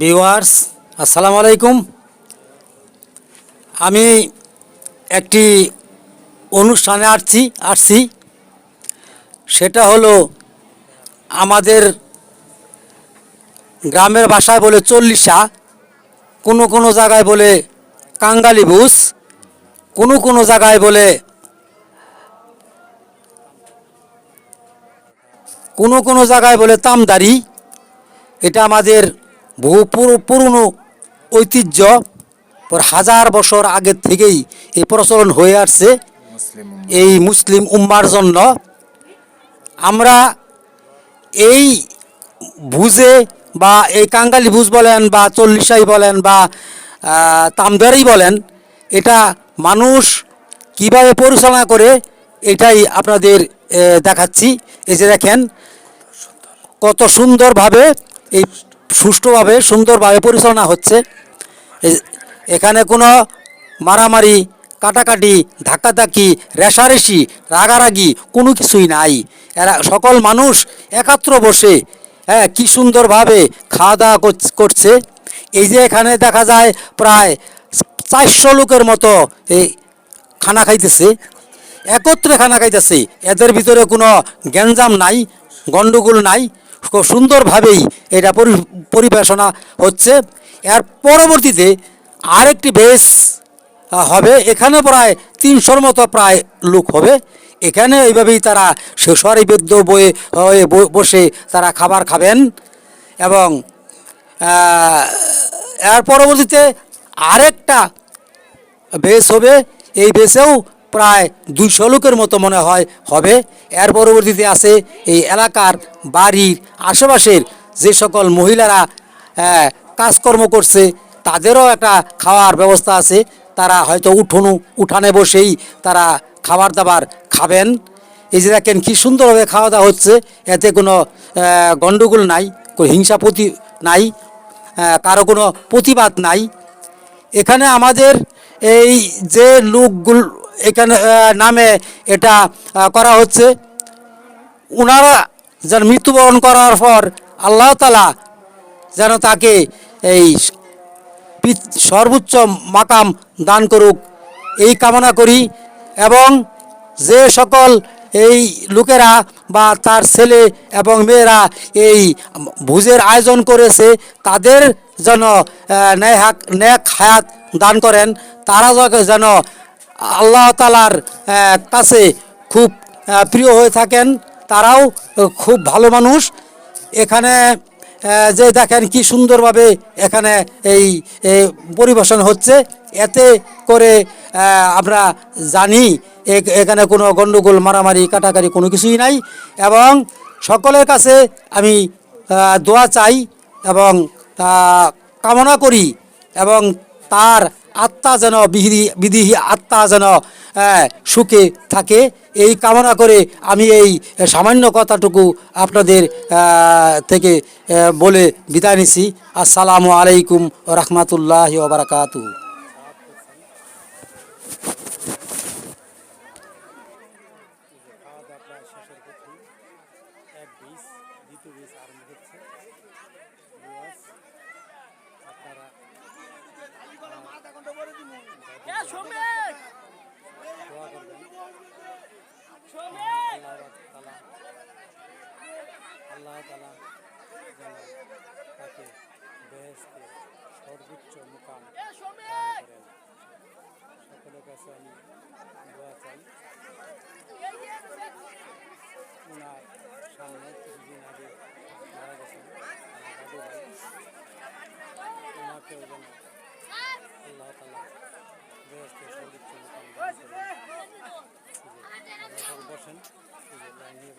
Viewers, আসসালামু আলাইকুম। আমি একটি অনুষ্ঠানে আসছি আসছি। সেটা হলো আমাদের গ্রামের ভাষায় বলে চল্লিশা, কোনো কোনো জায়গায় বলে কাঙ্গালি বুস, কোনো কোনো জায়গায় বলে কোনো কোনো জায়গায় বলে তামদারি এটা আমাদের বহু পুরো পুরনো ঐতিহ্য। হাজার বছর আগের থেকেই এই প্রচলন হয়ে আসছে এই মুসলিম উম্মার জন্য। আমরা এই ভুজে বা এই কাঙ্গালি ভুজ বলেন বা চল্লিশাই বলেন বা তামদারি বলেন, এটা মানুষ কীভাবে পরিচালনা করে এটাই আপনাদের দেখাচ্ছি। এই যে দেখেন, কত সুন্দরভাবে এই সুষ্ঠুভাবে, সুন্দরভাবে পরিচালনা হচ্ছে। এখানে কোনো মারামারি, কাটাকাটি, ধাক্কাধাক্কি রেশারেশি রাগারাগি কোনো কিছুই নাই। এরা সকল মানুষ একাত্র বসে হ্যাঁ কী সুন্দরভাবে খাওয়া দাওয়া করছ- এই যে এখানে দেখা যায় প্রায় চারশো লোকের মতো এই খানা খাইতেছে। একত্রে খানা খাইতেছে। এদের ভিতরে কোনো গ্যাঞ্জাম নাই গণ্ডগোল নাই। খুব সুন্দরভাবেই এটা পরি- পরিবেশনা হচ্ছে। এর পরবর্তীতে আরেকটি বেস হবে। এখানে প্রায় তিনশোর মতো প্রায় লোক হবে। এখানে এইভাবেই তারা সরি বেদ্য বয়ে বসে তারা খাবার খাবেন এবং এর পরবর্তীতে আরেকটা বেস হবে। এই বেসেও প্রায় দুইশো লোকের মতো মনে হয় হবে। এর পরবর্তীতে আছে এই এলাকার বাড়ির আশেপাশের যে সকল মহিলারা কাজকর্ম করছে, তাদেরও একটা খাওয়ার ব্যবস্থা আছে। তারা হয়তো উঠোনু, উঠানে বসেই তারা খাবার দাবার খাবেন। এই যে দেখেন কী সুন্দরভাবে খাওয়া দাওয়া হচ্ছে। এতে কোনো গণ্ডগোল নাই, কোনো হিংসা প্রতি নাই কারও কোনো প্রতিবাদ নাই। এখানে আমাদের এই যে লোকগুল এখানে নামে এটা করা হচ্ছে। ওনারা যেন মৃত্যুবরণ করার পর আল্লাহ তালা যেন তাকে এই সর্বোচ্চ মাকাম দান করুক। এই কামনা করি এবং যে সকল এই লোকেরা বা তার ছেলে এবং মেয়েরা এই ভোজের আয়োজন করেছে, তাদের যেন ন্যায় হাক, ন্যাক হায়াত দান করেন। তারা যেন আল্লাহ তালার কাছে খুব প্রিয় হয়ে থাকেন। তারাও খুব ভালো মানুষ। এখানে যে দেখেন কি সুন্দরভাবে এখানে এই পরিবেশন হচ্ছে। এতে করে আমরা জানি এখানে কোনো গণ্ডগোল মারামারি কাটাকারি কোনো কিছুই নাই এবং সকলের কাছে আমি দোয়া চাই এবং কামনা করি এবং তার আত্মা যেন বিধি, বিধিহী আত্মা যেন সুখে থাকে, এই কামনা করে আমি এই সামান্য কথাটুকু আপনাদের থেকে বলে বিদায় নিছি। আসসালামু আলাইকুম রহমতুল্লাহ ওবরাকাতু আল্লাহ তালা যেন তাকে বেহেস্তে সর্বোচ্চ মোকাম করেন। সকলের কাছে আমি দোয়া চাই। ওনার সামনে কিছুদিন আগে মারা গেছেন ওনাকেও যেন আল্লাহ তালা বেহেস্তে সর্বোচ্চ মোকাম বসেন নিয়ে